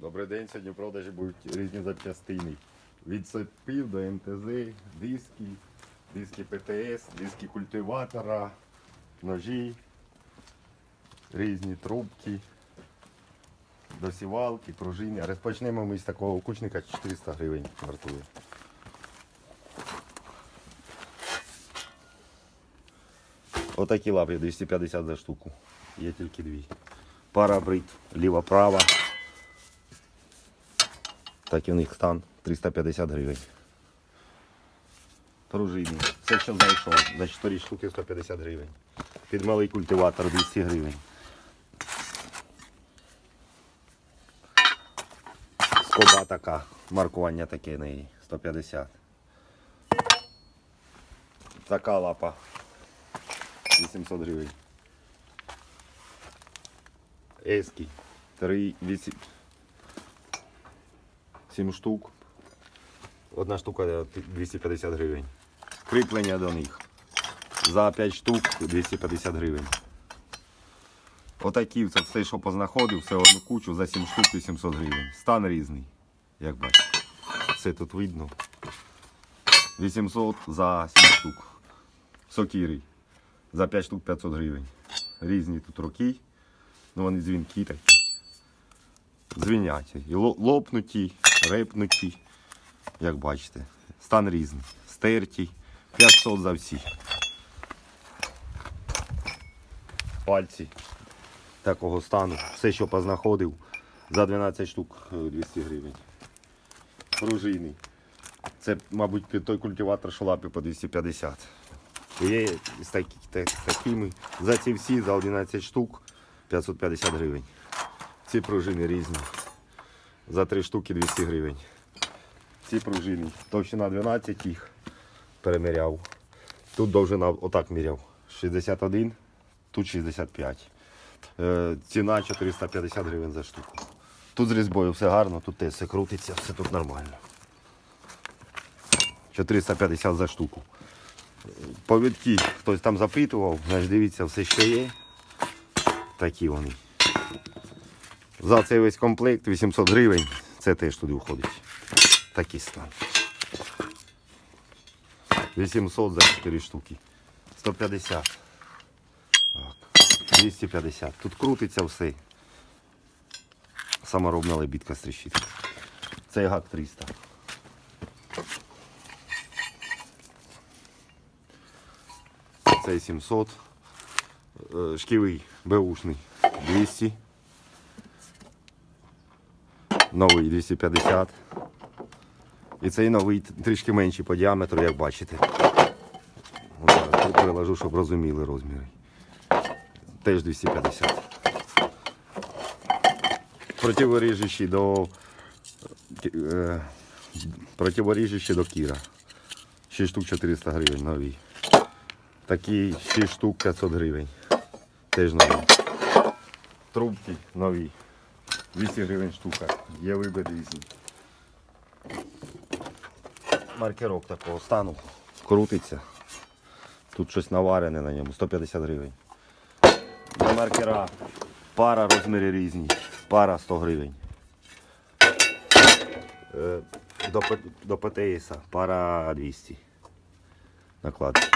Добрий день, сьогодні в продажі будуть різні запчастини. Від цепів до МТЗ, диски, диски ПТС, диски культиватора, ножі, різні трубки, досівалки, пружини. Розпочнемо ми з такого окучника 400 гривень вартує. Отакі лапи 250 за штуку. Є тільки дві. Пара брит, ліва-права. Так і в них стан 350 гривень. Пружини. Все, що знайшов. За 4 штуки 150 гривень. Під малий культиватор 200 гривень. Скоба така. Маркування таке неї 150. Така лапа 800 гривень. Ески 3, 8, 7 штук. Одна штука 250 гривень. Кріплення до них. За 5 штук 250 гривень. Отакі, це все, що познаходив, все одну кучу за 7 штук 800 гривень. Стан різний, як бачите. Все тут видно. 800 за 7 штук. Сокіри. За 5 штук 500 гривень. Різні тут роки. Ну вони дзвінки такі. Дзвінять. І лопнуті, репнуті. Як бачите. Стан різний. Стерті. 500 за всі. Пальці такого стану. Все, що познаходив. За 12 штук е, 200 гривень. Пружини. Це, мабуть, під той культиватор, що по 250. Є з такими. За ці всі, за 11 штук 550 гривень. Ці пружини різні. За 3 штуки 200 гривень. Ці пружини. Товщина 12 їх переміряв. Тут довжина отак міряв. 61, тут 65. Е, ціна 450 гривень за штуку. Тут з різьбою все гарно, тут все крутиться, все тут нормально. 450 за штуку. Повідки хтось там запитував, значить дивіться, все ще є. Такі вони. За цей весь комплект 800 гривень. Це теж туди входить. Такий стан. 800 за 4 штуки. 150. Так. 250. Тут крутиться все. Саморобна лебідка стріщить. Цей гак 300. Цей 700. Е, Шківий беушний 200. Новий 250. І цей новий трішки менший по діаметру, як бачите. Переложу, щоб розуміли розміри. Теж 250. Противоріжучий до е, противоріжучий до кіра. 6 штук 400 гривень нові. Такі 6 штук 500 гривень. Теж нові. Трубки нові. 200 гривень штука. Є вибір різні. Маркерок такого стану. Крутиться. Тут щось наварене на ньому. 150 гривень. До маркера пара розміри різні. Пара 100 гривень. Е, До, до ПТС пара 200. Накладки.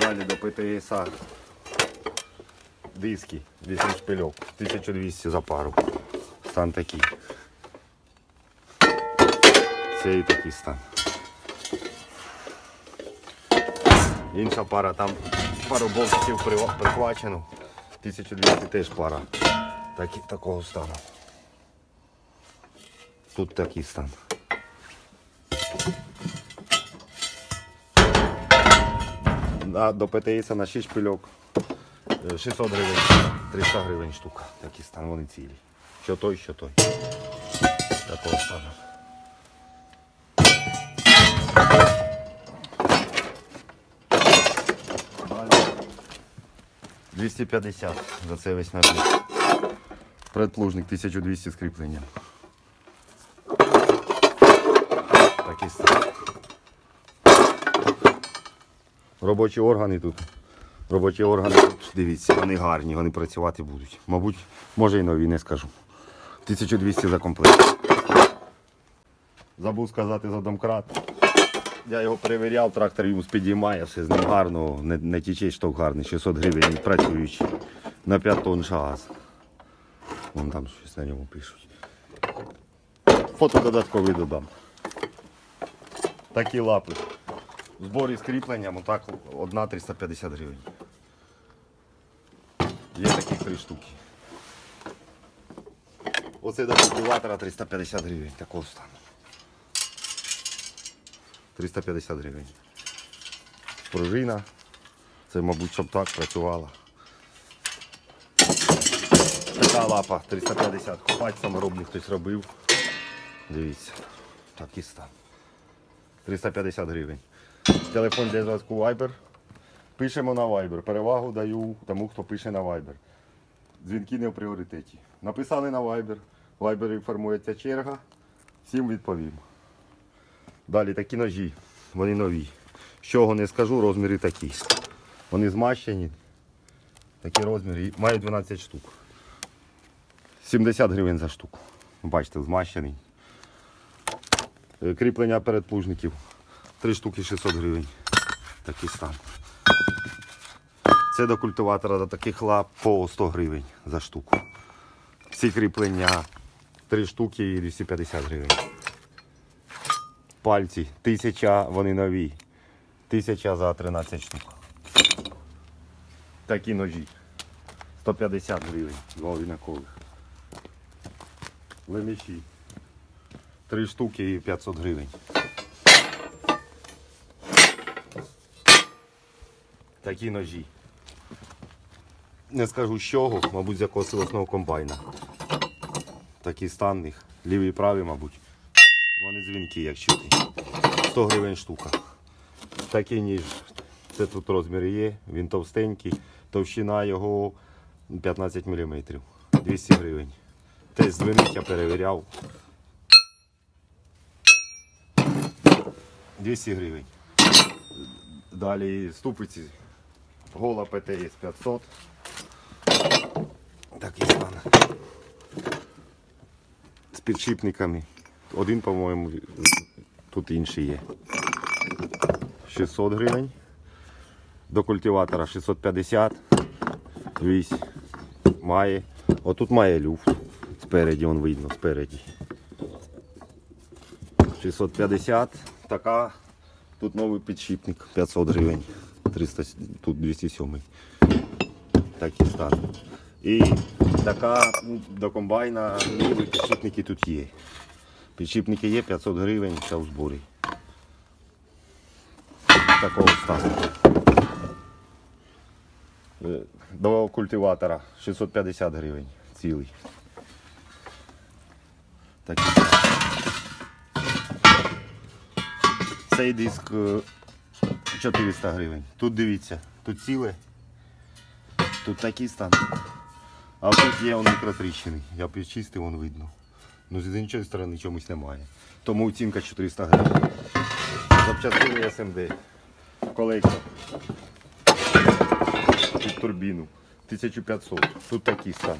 Далі до ПТС диски 8 шпильок. 1200 за пару. Стан такий. Це і такий стан. Інша пара, там пару болтиків прихвачено. 1200 теж пара. Такі, такого стану. Тут такий стан. До ПТС на 6 шпильок. Е, 600 гривень, 300 гривень штука. Такі стан, вони цілі. Що той, що той. Такого стану. Далі. 250 за цей весь набір. Предплужник 1200 з кріпленням. Такий стан. Робочі органи тут. Робочі органи тут, дивіться, вони гарні, вони працювати будуть. Мабуть, може і нові, не скажу. 1200 за комплект. Забув сказати за домкрат. Я його перевіряв, трактор йому підіймає, все з ним гарно, не, не тіче шток гарний, 600 гривень він працюючий. На 5 тонн газ. Вон там щось на ньому пишуть. Фото додаткові додам. Такі лапи. В зборі з кріпленням отак одна 350 гривень. Є таких три штуки. Оце до культиватора 350 гривень, такого стану. 350 гривень. Пружина. Це, мабуть, щоб так працювала. Така лапа 350. Копать саморобний хтось робив. Дивіться. Такий стан. 350 гривень. Телефон для зв'язку Viber. Пишемо на Viber. Перевагу даю тому, хто пише на Viber. Дзвінки не в пріоритеті. Написали на Viber. В Viber інформується черга. Всім відповім. Далі такі ножі. Вони нові. З чого не скажу, розміри такі. Вони змащені. Такі розміри. Мають 12 штук. 70 гривень за штуку. Бачите, змащений. Е, Кріплення передплужників. 3 штуки 600 гривень. Такий стан. Це до культиватора до таких лап по 100 гривень за штуку. Всі кріплення 3 штуки і 250 гривень. Пальці 1000, вони нові. 1000 за 13 штук. Такі ножі. 150 гривень, два однакових. Леміші. Три штуки і 500 гривень. Такі ножі. Не скажу з чого, мабуть, з якогось силосного комбайна. Такі стан їх. Лівий і правий, мабуть. Вони дзвінки, як чути. 100 гривень штука. Такий ніж. Це тут розмір є, він товстенький, товщина його 15 мм. 200 гривень. Теж дзвінить, я перевіряв. 200 гривень. Далі ступиці. Гола ПТС 500. Такий стан. З підшипниками. Один, по-моєму, тут інший є. 600 гривень. До культиватора 650. Вісь. Має. Отут має люфт. Спереді, он видно, спереді. 650. Така. Тут новий підшипник 500 гривень. 300, тут 207. Такий стан. І така ну, до комбайна нові підшипники тут є. Підшипники є 500 гривень, все в зборі. Такого стану. Е, До культиватора 650 гривень цілий. Такий. Цей диск е, 400 гривень. Тут дивіться, тут ціле, тут такий стан. А тут є он мікротріщини. Я підчистив, вон видно. Ну з іншої сторони чомусь немає. Тому оцінка 400 гривень. Запчастини СМД. Колектор. Під турбіну. 1500. Тут такий стан.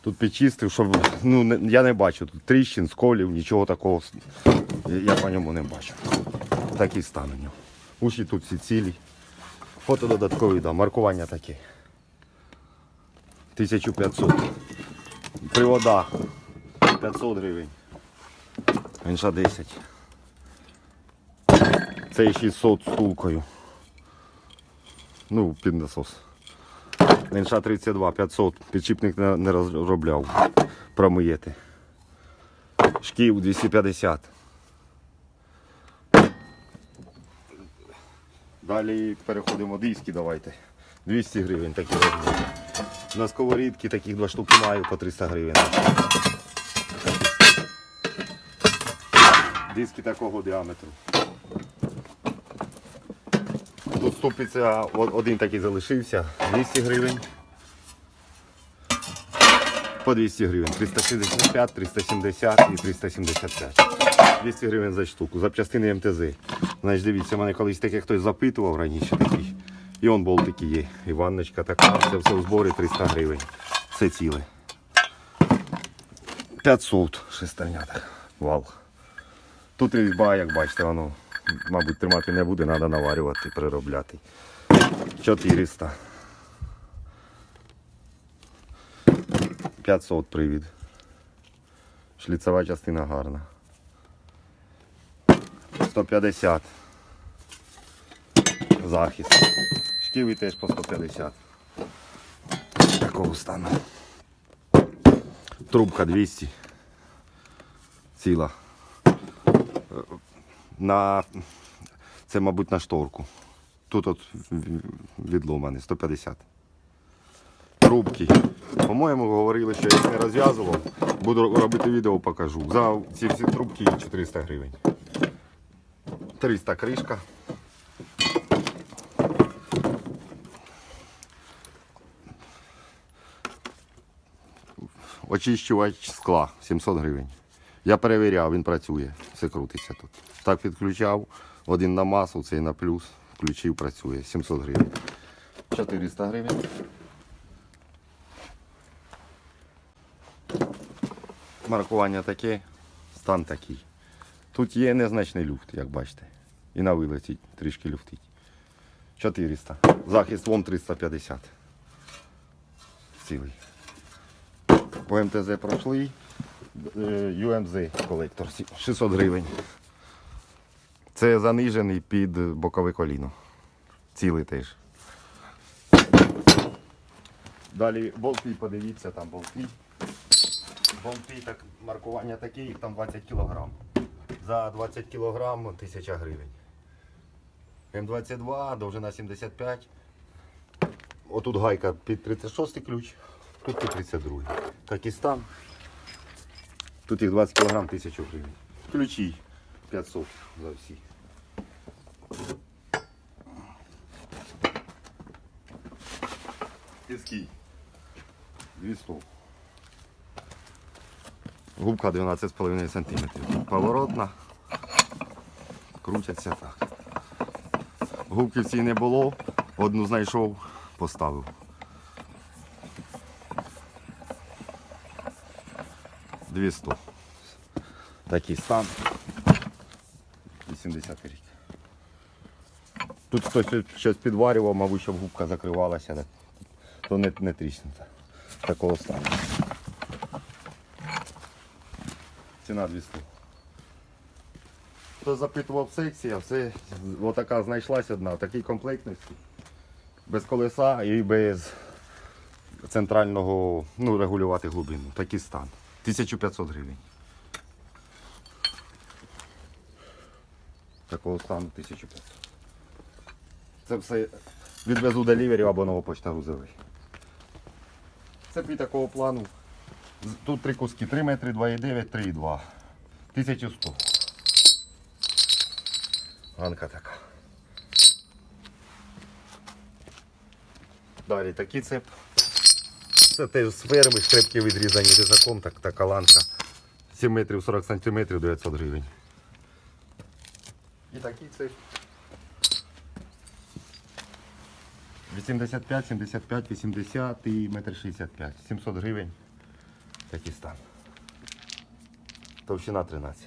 Тут підчистив, щоб ну, я не бачу. Тут тріщин, сколів, нічого такого. Я по ньому не бачу. Такий стан у нього. Уші тут всі цілі. Фото додаткові, да, маркування таке. 1500. Привода 500 гривень. Інша 10. Цей 600 з тулкою. Ну, під насос. Інша 32, 500. Підшипник не, не розробляв. Промиєте. Шків 250. Далі переходимо диски, давайте. 200 гривень такі розміри. На сковорідки таких два штуки маю по 300 гривень. Диски такого діаметру. Тут ступиться один такий залишився, 200 гривень. По 200 гривень. 365, 370 і 375. 200 гривень за штуку. Запчастини МТЗ. Значить, дивіться, мене колись таке хтось запитував раніше такий. І он болтики є. І ванночка така. Це все в зборі 300 гривень. Все ціле. 500 шестерня так, вал. Тут різьба, як бачите, воно, мабуть, тримати не буде, треба наварювати, переробляти. 400. 500 привід. Шліцева частина гарна. 150. Захист. Шківи теж по 150. Такого стану. Трубка 200. Ціла. Е, На... Це, мабуть, на шторку. Тут от відломаний 150. Трубки. По-моєму, говорили, що я їх не розв'язував. Буду робити відео, покажу. За ці всі трубки 400 гривень. 300 кришка. Очищувач скла 700 гривень. Я перевіряв, він працює, все крутиться тут. Так підключав, один на масу, цей на плюс. Включив, працює. 700 гривень. 400 гривень. Маркування таке, стан такий. Тут є незначний люфт, як бачите. І на вилеті трішки люфтить. 400. Захист ВОМ 350. Цілий. По МТЗ пройшли. Е, UMZ колектор 600 гривень. Це занижений під бокове коліно. Цілий теж. Далі болти, подивіться, там болти. Болти, так, маркування таке, їх там 20 кг. За 20 кг 1000 гривень. М22, довжина 75. Отут гайка під 36 ключ, тут під 32. Такий стан. Тут їх 20 кг 1000 гривень. Ключі 500 за всі. Тиски 200. Губка 12,5 см. Поворотна. Крутяться так. Губки в цій не було. Одну знайшов, поставив. Двісті. Такий стан. 80 рік. Тут хтось щось підварював, мабуть, щоб губка закривалася, то не, не тріснута. Такого стану. Ціна 200. Хто запитував секція, все, отака знайшлась одна, такій комплектності. Без колеса і без центрального ну, регулювати глибину. Такий стан. 1500 гривень. Такого стану 1500. Це все відвезу делівері або нова грузовий. Це під такого плану. Тут три куски, 3 метри, 2,9, 3,2. 1100. Ганка така. Далі такий цеп. Це теж з ферми, шкрепки відрізані різаком, так, така ланка. 7 метрів 40 сантиметрів 900 гривень. І такий цеп. 85, 75, 80 і метр 65. 700 гривень. Такий стан. Товщина 13.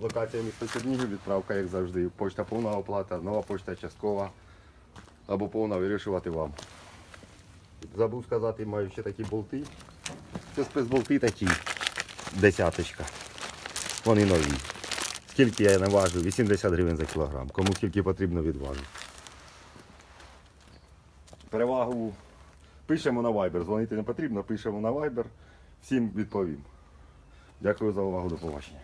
Локація міста Чернігів, відправка, як завжди. Почта повна оплата, нова почта часткова. Або повна вирішувати вам. Забув сказати, маю ще такі болти. Це спецболти такі. Десяточка. Вони нові. Скільки я не важу? 80 гривень за кілограм. Кому скільки потрібно відважу. Перевагу пишемо на Viber. Дзвонити не потрібно, пишемо на Viber. Всім відповім. Дякую за увагу, до побачення.